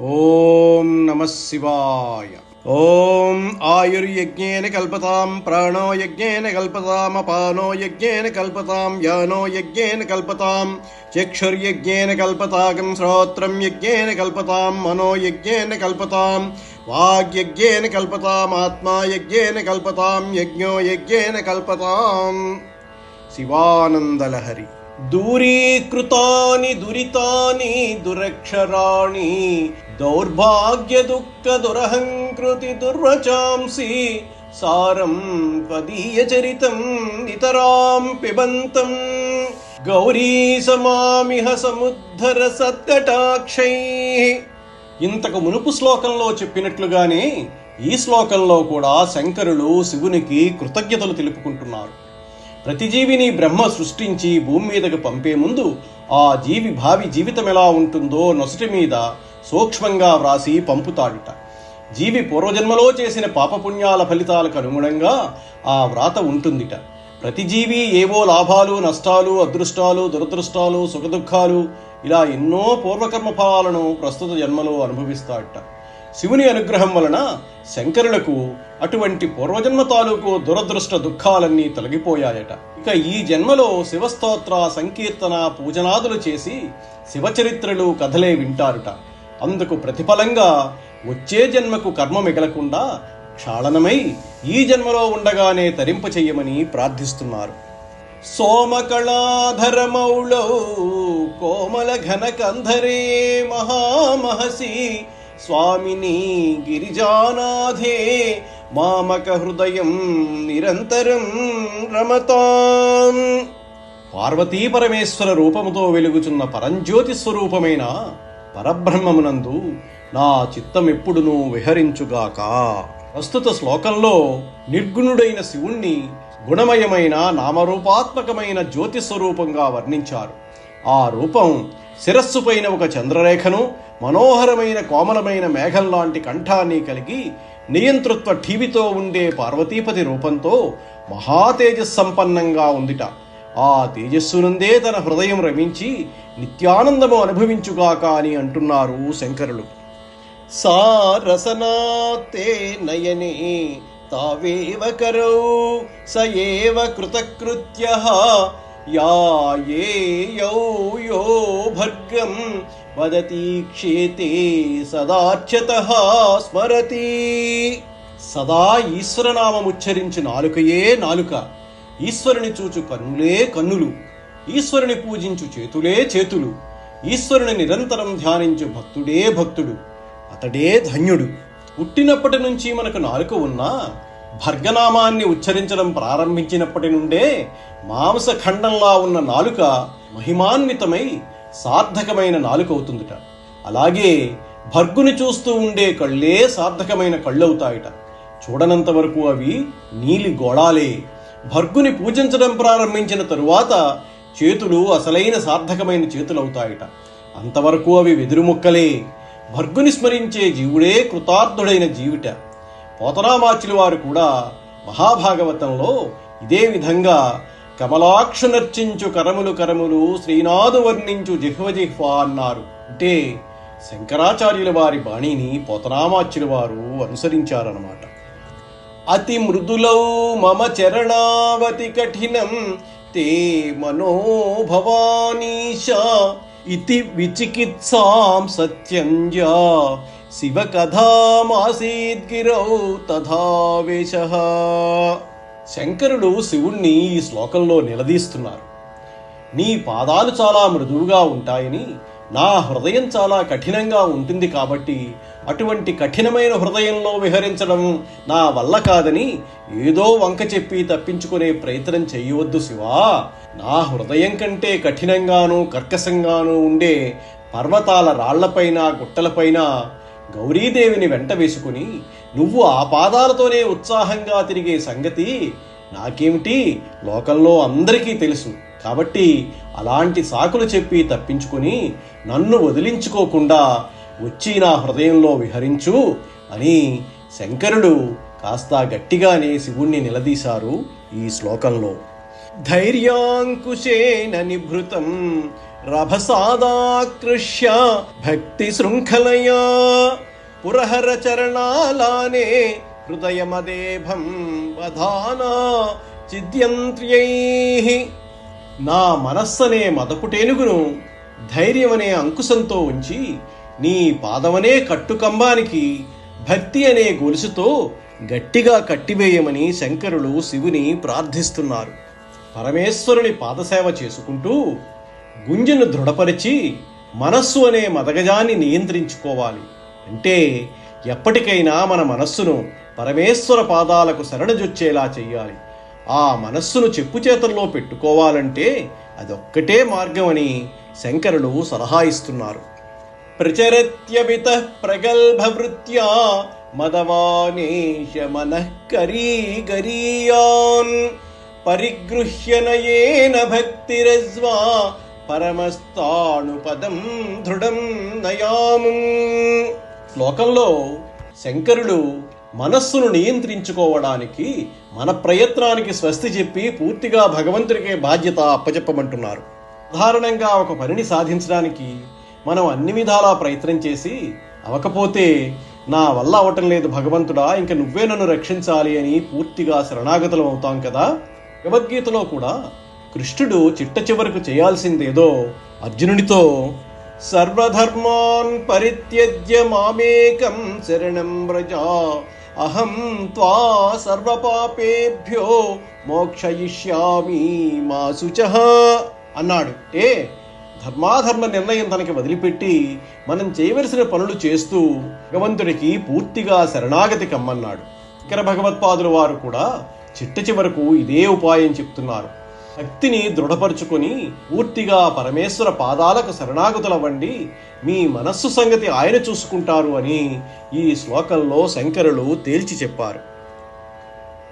ॐ नमः शिवाय। ॐ आयुर्यज्ञेन कल्पतां प्राणो यज्ञेन कल्पतामपानो यज्ञेन कल्पतां यानो यज्ञेन कल्पतां चक्षुर्यज्ञेन कल्पताकं श्रोत्रं यज्ञेन कल्पतां मनो यज्ञेन कल्पतां वाग्यज्ञेन कल्पतामात्मा यज्ञेन कल्पतां यज्ञो यज्ञेन कल्पतां। शिवानन्दलहरि। కల్పతాం దూరీకృతాని దురితాని దురక్షరాణి దౌర్భాగ్య దుఃఖ దురహంకృతి దుర్వచాంసి సారం త్వదీయ చరితం నితరాం పిబంతం గౌరీ సమామిహ సముద్ధర సత్కటాక్షై ఇంతకు మునుపు శ్లోకంలో చెప్పినట్లుగానే ఈ శ్లోకంలో కూడా శంకరులు శివునికి కృతజ్ఞతలు తెలుపుకుంటున్నారు. ప్రతి జీవిని బ్రహ్మ సృష్టించి భూమి మీదకు పంపే ముందు ఆ జీవి భావి జీవితం ఎలా ఉంటుందో నొసటి మీద సూక్ష్మంగా వ్రాసి పంపుతాడుట. జీవి పూర్వజన్మలో చేసిన పాపపుణ్యాల ఫలితాలకు అనుగుణంగా ఆ వ్రాత ఉంటుందిట. ప్రతి జీవి ఏవో లాభాలు నష్టాలు అదృష్టాలు దురదృష్టాలు సుఖదుఖాలు ఇలా ఎన్నో పూర్వకర్మ ఫలాలను ప్రస్తుత జన్మలో అనుభవిస్తాడట. శివుని అనుగ్రహం వలన శంకరులకు అటువంటి పూర్వజన్మ తాలూకు దురదృష్ట దుఃఖాలన్నీ తొలగిపోయాయట. ఇక ఈ జన్మలో శివస్తోత్ర సంకీర్తన పూజనాదులు చేసి శివచరిత్రలు కథలే వింటారుట. అందుకు ప్రతిఫలంగా వచ్చే జన్మకు కర్మ మిగలకుండా క్షాళనమై ఈ జన్మలో ఉండగానే తరింప చెయ్యమని ప్రార్థిస్తున్నారు. సోమకళాధరమౌళౌ కోమల ఘనకంధరే మహామహసి స్వామిని గిరిజానాథే మామక హృదయం నిరంతరం రమతాం. పార్వతీ పరమేశ్వర రూపముతో వెలుగుచున్న పరంజ్యోతి స్వరూపమైన పరబ్రహ్మమునందు నా చిత్తం ఎప్పుడునూ విహరించుగాక. ప్రస్తుత శ్లోకంలో నిర్గుణుడైన శివుణ్ణి గుణమయమైన నామరూపాత్మకమైన జ్యోతి స్వరూపంగా వర్ణించారు. ఆ రూపం శిరస్సు పైన ఒక చంద్రరేఖను మనోహరమైన కోమలమైన మేఘం లాంటి కంఠాన్ని కలిగి నియంతృత్వ ఠీవితో ఉండే పార్వతీపతి రూపంతో మహాతేజస్సంపన్నంగా ఉందిట. ఆ తేజస్సునందే తన హృదయం రమించి నిత్యానందము అనుభవించుగాక అని అంటున్నారు శంకరులు. సారసనాతే నయనే తావేవ కరౌ స ఏవ కృతకృత్య యా యో యో యో భర్గం వదతి క్షేతే సదార్చత స్మరతి సదా ఈశ్వరనామముచ్చరించు నాలుకయే నాలుక ఈశ్వరుని చూచు కన్నులే కన్నులు ఈశ్వరుని పూజించు చేతులే చేతులు ఈశ్వరుని నిరంతరం ధ్యానించు భక్తుడే భక్తుడు। అతడే ధన్యుడు। పుట్టినప్పటి నుంచి మనకు నాలుక ఉన్నా భర్గనామాన్ని ఉచ్చరించడం ప్రారంభించినప్పటి నుండే మాంసఖండంలా ఉన్న నాలుక మహిమాన్వితమై సార్థకమైన నాలుకవుతుందిట. అలాగే భర్గుని చూస్తూ ఉండే కళ్ళే సార్థకమైన కళ్ళవుతాయిట. చూడనంత వరకు అవి నీలి గోళాలే. భర్గుని పూజించడం ప్రారంభించిన తరువాత చేతులు అసలైన సార్థకమైన చేతులవుతాయిట. అంతవరకు అవి వెదురు ముక్కలే భర్గుని స్మరించే జీవుడే కృతార్థుడైన జీవిట. పోతనామాచులు వారు కూడా మహాభాగవతంలో ఇదే విధంగా కమలాక్షు నర్చించు కరములు కరములు శ్రీనాథు వర్ణించు జిహ్వ జిహ్వ అన్నారు. అంటే శంకరాచార్యుల వారి బాణిని పోతనామాచులు వారు అనుసరించారన్నమాట. అతి మృదులౌ మమ చరణావతి కఠినం తే మనోభవానీశ ఇతి విచికిత్సాం సత్యంజ శివ కథామాసీద్గిరౌ తథావేశ శంకరుడు శివుణ్ణి ఈ శ్లోకంలో నిలదీస్తున్నారు. నీ పాదాలు చాలా మృదువుగా ఉంటాయని నా హృదయం చాలా కఠినంగా ఉంటుంది కాబట్టి అటువంటి కఠినమైన హృదయంలో విహరించడం నా వల్ల కాదని ఏదో వంక చెప్పి తప్పించుకునే ప్రయత్నం చేయవద్దు శివా. నా హృదయం కంటే కఠినంగాను కర్కశంగానూ ఉండే పర్వతాల రాళ్ళపైన గుట్టలపైన గౌరీదేవిని వెంట వేసుకుని నువ్వు ఆ పాదాలతోనే ఉత్సాహంగా తిరిగే సంగతి నాకేమిటి? లోకంలో అందరికీ తెలుసు. కాబట్టి అలాంటి సాకులు చెప్పి తప్పించుకుని నన్ను వదిలించుకోకుండా వచ్చి నా హృదయంలో విహరించు అని శంకరుడు కాస్త గట్టిగానే శివుణ్ణి నిలదీశారు ఈ శ్లోకంలో. ధైర్యాంకుశేన నిభృతం రభసాదాకృష్య భక్తి శృంఖలయా పురహర చరణాలానే హృదయమదేభం వధానా చిద్యంత్ర్యై నా మనస్సనే మదపుటేనుగును ధైర్యమనే అంకుశంతో ఉంచి నీ పాదమనే కట్టుకంబానికి భక్తి అనే గొలుసుతో గట్టిగా కట్టివేయమని శంకరులు శివుని ప్రార్థిస్తున్నారు. పరమేశ్వరుని పాదసేవ చేసుకుంటూ గుంజను దృఢపరిచి మనస్సు అనే మదగజాన్ని నియంత్రించుకోవాలి. అంటే ఎప్పటికైనా మన మనస్సును పరమేశ్వర పాదాలకు శరణజొచ్చేలా చెయ్యాలి. ఆ మనస్సును చెప్పు చేతల్లో పెట్టుకోవాలంటే అదొక్కటే మార్గమని శంకరులు సలహా ఇస్తున్నారు. ప్రచరత్యమిత ప్రగల్భవృత్యా మదవానేష మనః పరిగృహ్యనయేన భక్తిరజ్వా పరమస్థాణుపదం దృఢం నయాము. శ్లోకంలో శంకరుడు మనస్సును నియంత్రించుకోవడానికి మన ప్రయత్నానికి స్వస్తి చెప్పి పూర్తిగా భగవంతుడికే బాధ్యత అప్పచెప్పమంటున్నారు సాధారణంగా ఒక పనిని సాధించడానికి మనం అన్ని విధాలా ప్రయత్నం చేసి అవకపోతే నా వల్ల అవటం లేదు భగవంతుడా ఇంక నువ్వే నన్ను రక్షించాలి అని పూర్తిగా శరణాగతులం అవుతాం కదా? భగవద్గీతలో కూడా కృష్ణుడు చిట్ట చివరకు చేయాల్సిందేదో అర్జునుడితో సర్వధర్మాన్ పరిత్యజ్య మామేకం శరణం వ్రజ. అహం త్వా సర్వపాపేభ్యో మోక్షయిష్యామి మా శుచ అన్నాడు. ఏ? ధర్మాధర్మ నిర్ణయం తనకి వదిలిపెట్టి మనం చేయవలసిన పనులు చేస్తూ భగవంతుడికి పూర్తిగా శరణాగతి కమ్మన్నాడు. ఇక్కడ భగవత్పాదుల వారు కూడా చిట్ట చివరకు ఇదే ఉపాయం చెప్తున్నారు. భక్తిని దృఢపరుచుకొని పూర్తిగా పరమేశ్వర పాదాలకు శరణాగతులవ్వండి. మీ మనస్సు సంగతి ఆయన చూసుకుంటారు అని ఈ శ్లోకంలో శంకరులు తేల్చి చెప్పారు.